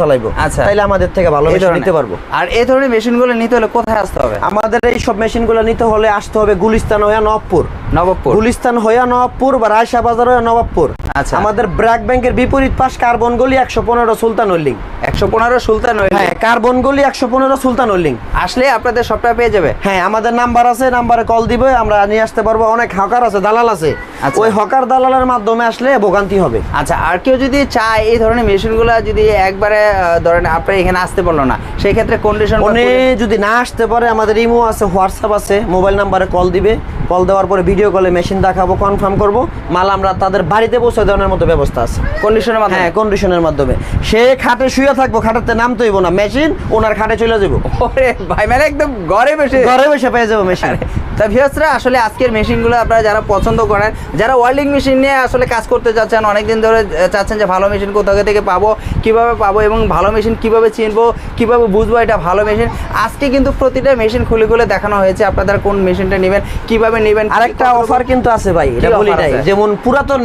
চালাইবো। আচ্ছা। তাহলে আমাদের থেকে ভালো মেশিন নিতে পারব। আর এই ধরনের মেশিনগুলো নিতে হলে কোথায় আসতে হবে? আমাদের এই সব মেশিনগুলো নিতে হলে আসতে হবে গুলিস্তান হয়ে নবপুর। নবাবপুর। গুলিস্তান হইয়া নবাবপুর বা রায়শা বাজার হইয়া নবাবপুর। আচ্ছা। আমাদের ব্র্যাক ব্যাংকের বিপরীত পাশ কার্বন গলি একশো পনেরো সুলতান উল্লিং একশো পনেরো সুলতান হ্যাঁ কার্বন গলি একশো পনেরো সুলতান উল্লিং আসলে আপনাদের সবটা পেয়ে যাবে। হ্যাঁ আমাদের নাম্বার আছে নাম্বারে কল দিবে আমরা নিয়ে আসতে পারব। অনেক হকার আছে দালাল আছে। আচ্ছা। ওই হকার দালালের মাধ্যমে আসলে ভোগান্তি হবে। আচ্ছা আর কেউ যদি চায় এই ধরনের মেশিনগুলো যদি একবারে ধরেন আপনার এখানে আসতে পারল না সেই ক্ষেত্রে কন্ডিশন উনি যদি না আসতে পারে আমাদের ইমো আছে হোয়াটসঅ্যাপ আছে মোবাইল নাম্বারে কল দিবে। কল দেওয়ার পরে ভিডিও কলে মেশিন দেখাবো কনফার্ম করব। মাল আমরা তাদের বাড়িতে পৌঁছে দেওয়ার মতো ব্যবস্থা আছে। কন্ডিশনের মাধ্যমে? হ্যাঁ কন্ডিশনের মাধ্যমে। সে খাটে শুয়ে থাকব খাটাতে নাম তো না। মেশিন ওনার খাটে চলে যাব। ভাই মানে একদম ঘরে বসে। ঘরে বসে পেয়ে যাব মেশিন তা ভিউয়ার্সরা আসলে আজকের মেশিনগুলো আপনারা যারা পছন্দ করেন যারা ওয়েল্ডিং মেশিন নিয়ে আসলে কাজ করতে চাচ্ছেন অনেকদিন ধরে চাচ্ছেন যে ভালো মেশিন কোথাও থেকে পাবো কীভাবে পাবো এবং ভালো মেশিন কীভাবে চিনবো কীভাবে বুঝব এটা ভালো মেশিন আজকে কিন্তু প্রতিটা মেশিন খুলে খুলে দেখানো হয়েছে। আপনারা কোন মেশিনটা নেবেন কীভাবে নেবেন আরেকটা অফার কিন্তু আছে ভাই এটা বলি নাই। যেমন পুরাতন